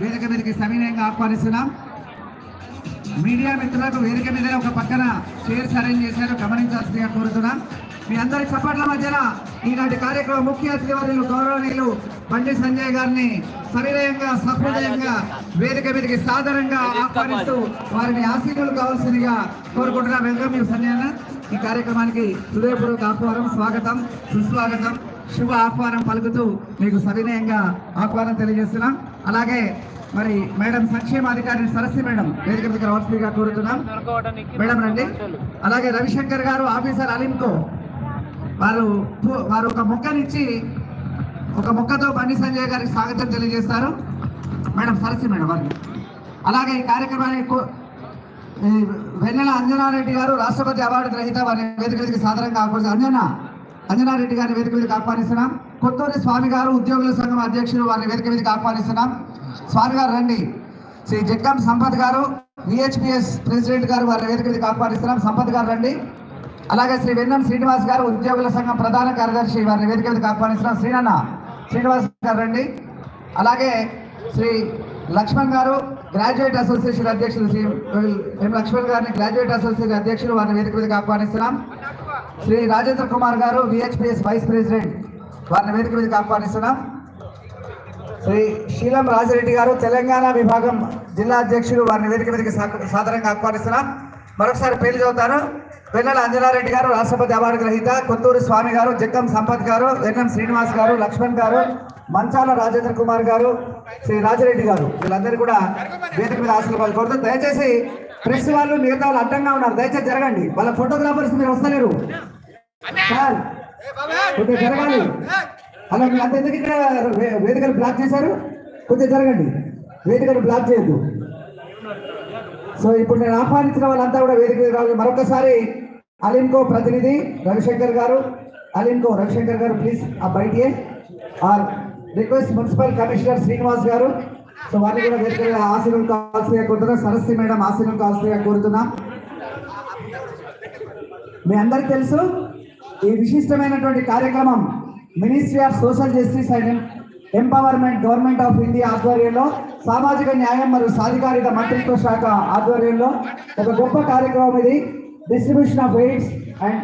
వేదిక మీదకి సవినయంగా ఆహ్వానిస్తున్నాం. మీడియా మిత్రులకు వేదిక మీద ఒక పక్కన చైర్స్ అరేంజ్ చేశారు గమనించాల్సిందిగా కోరుతున్నాం. మీ అందరి చప్పట్ల మధ్యన ఈనాటి కార్యక్రమం ముఖ్య అతిథి వర్యులు గౌరవనీయులు బండి సంజయ్ గారిని సవినయంగా సహృదయంగా వేదిక మీదకి సాధారణంగా ఆహ్వానిస్తూ వారిని ఆశీర్వులు కావాల్సిందిగా కోరుకుంటున్నాం. వెల్కమ్ యూ సంజయ్ ఈ కార్యక్రమానికి హృదయపూర్వక ఆహ్వానం స్వాగతం సుస్వాగతం శుభ ఆహ్వానం పలుకుతూ మీకు సవినయంగా ఆహ్వానం తెలియజేస్తున్నాం. అలాగే మరి మేడం సంక్షేమ అధికారి సరస్వతి మేడం వేదిక దగ్గర రావాల్సిందిగా కోరుతున్నాం. మేడం రండి. అలాగే రవిశంకర్ గారు ఆఫీసర్ అలీంకో వారు వారు ఒక మొక్కనిచ్చి ఒక మొక్కతో బండి సంజయ్ గారికి స్వాగతం తెలియజేస్తారు. మేడం సరస్వతి మేడం వారిని అలాగే ఈ కార్యక్రమానికి కో- ఈ వెన్నెల అంజనారెడ్డి గారు రాష్ట్రపతి అవార్డు గ్రహీత వారి వేదిక సాధారణంగా ఆహ్వానిస్తారు. అంజనా అంజనారెడ్డి గారిని వేదిక మీదకి ఆహ్వానిస్తున్నాం. కొత్తూరి స్వామి గారు ఉద్యోగుల సంఘం అధ్యక్షులు వారిని వేదిక మీదకి ఆహ్వానిస్తున్నాం. స్వామి గారు రండి. శ్రీ జగ్గం సంపత్ గారు విహెచ్పిఎస్ ప్రెసిడెంట్ గారు వారిని వేదిక మీదకి ఆహ్వానిస్తున్నాం. సంపత్ గారు రండి. అలాగే శ్రీ వెన్నం శ్రీనివాస్ గారు ఉద్యోగుల సంఘం ప్రధాన కార్యదర్శి వారిని వేదిక మీదకి ఆహ్వానిస్తున్నాం. శ్రీనన్న శ్రీనివాస్ గారు రండి. అలాగే శ్రీ లక్ష్మణ్ గారు గ్రాడ్యుయేట్ అసోసియేషన్ అధ్యక్షులు శ్రీ ఎం లక్ష్మణ్ గారిని గ్రాడ్యుయేట్ అసోసియేషన్ అధ్యక్షులు వారిని వేదిక మీదకి ఆహ్వానిస్తున్నాం. శ్రీ రాజేంద్ర కుమార్ గారు విహెచ్పిఎస్ వైస్ ప్రెసిడెంట్. వారిని వేదిక మీదకి ఆహ్వానిస్తున్నాం శ్రీ శీలం రాజిరెడ్డి గారు తెలంగాణ విభాగం జిల్లా అధ్యక్షుడు వారిని వేదిక మీదకి సాధారణంగా ఆహ్వానిస్తున్నాం. మరొకసారి పేర్లు చదువుతాను. వెన్నెల అంజనారెడ్డి గారు రాష్ట్రపతి అవార్డు గ్రహీత. కొత్తూరు స్వామి గారు జగ్గం సంపత్ గారు ఎన్ఎం శ్రీనివాస్ గారు లక్ష్మణ్ గారు మంచాల రాజేంద్ర కుమార్ గారు శ్రీ రాజిరెడ్డి గారు. వీళ్ళందరూ కూడా వేదిక మీద ఆశీర్వాదాలు కోరుతూ దయచేసి ప్రెస్ వాళ్ళు మిగతా వాళ్ళు అడ్డంగా ఉన్నారు. దయచేసి జరగండి. వాళ్ళ ఫోటోగ్రాఫర్స్ మీరు వస్తలేరు. సార్ కొద్దిగా జరగాలి. అలా మీరు అంత ఎందుకు ఇక్కడ వేదికలు బ్లాక్ చేశారు? కొద్దిగా జరగండి. వేదికలు బ్లాక్ చేయొద్దు. సో ఇప్పుడు నేను ఆహ్వానించిన వాళ్ళంతా కూడా వేదిక రావాలి. మరొకసారి అలింకో ప్రతినిధి రవిశంకర్ గారు అలింకో రవిశంకర్ గారు ప్లీజ్ ఆ బయటే our request municipal commissioner Srinivas garu. So వారిని కూడా వేదిక ఆశీర్వం ఆశీర్వాదం కావాల్సిందిగా కోరుతున్నాం. సరస్వతి మేడం ఆశీర్వం కావాల్సిందిగా కోరుతున్నాం. మీ అందరికి తెలుసు ఈ విశిష్టమైనటువంటి కార్యక్రమం ministry of social justice and empowerment government of India ఆధ్వర్యంలో సామాజిక న్యాయం మరియు సాధికారిత మంత్రిత్వ శాఖ ఆధ్వర్యంలో ఒక గొప్ప కార్యక్రమం ఇది. Distribution of aids and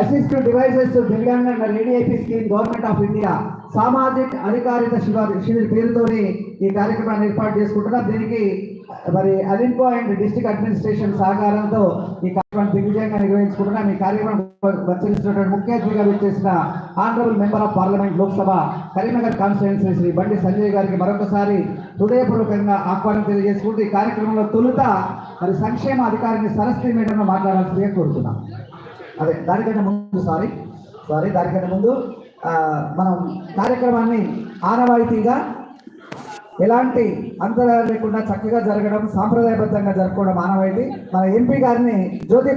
assistive devices to Divyang and ADIP scheme government of India సామాజిక అధికారిత శిబిర శిబిర్ పేరుతోని ఈ కార్యక్రమాన్ని ఏర్పాటు చేసుకుంటున్నాం. దీనికి మరి అలింకో అండ్ డిస్ట్రిక్ట్ అడ్మినిస్ట్రేషన్ సహకారంతో ఈ కార్యక్రమం దిగ్విజయంగా నిర్వహించుకుంటున్నాం ఈ కార్యక్రమం వచ్చేసినటువంటి ముఖ్య అతిథిగా వచ్చేసిన honourable member of parliament Lok Sabha Karimnagar constituency Shri Bandi Sanjay గారికి మరొకసారి హృదయపూర్వకంగా ఆహ్వానం తెలియజేసుకుంటూ ఈ కార్యక్రమంలో తొలుత మరి సంక్షేమ అధికారిని సరస్వతి మేడంలో మాట్లాడాల్సిందిగా కోరుతున్నాం. అదే దానికంటే ముందు సారీ సారీ దానికంటే ముందు మనం కార్యక్రమాన్ని ఆనవాయితీగా ఎలాంటి అంతరాలు లేకుండా చక్కగా జరగడం సాంప్రదాయబద్ధంగా జరుపుకోవడం ఆనవాయితీ మన ఎంపీ గారిని జ్యోతి